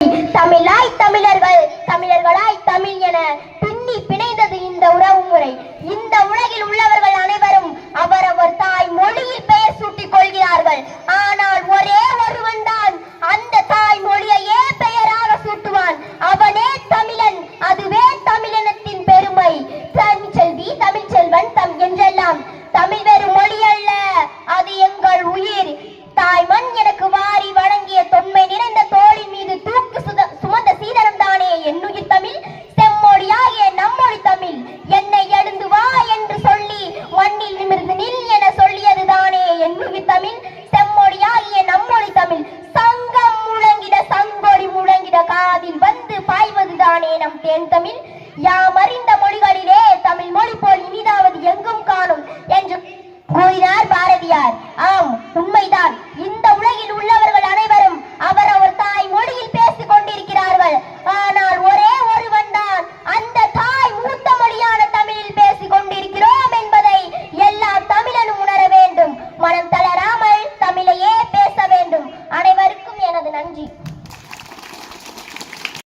தமிழாய் தமிழர்கள் செம்மொழியாகிய நம்மொழி தமிழ். சங்கம் முழங்கிட சங்கொடி முழங்கிட காதில் வந்து பாய்வதுதானே நம் தேன் தமிழ். யாமறிந்த மொழிகளிலே தமிழ் மொழி போல் இனிதாவது எங்கும் காணும் என்று கூறினார் பாரதியார். ஆம் உண்மைதான். இந்த உலகில் உள்ள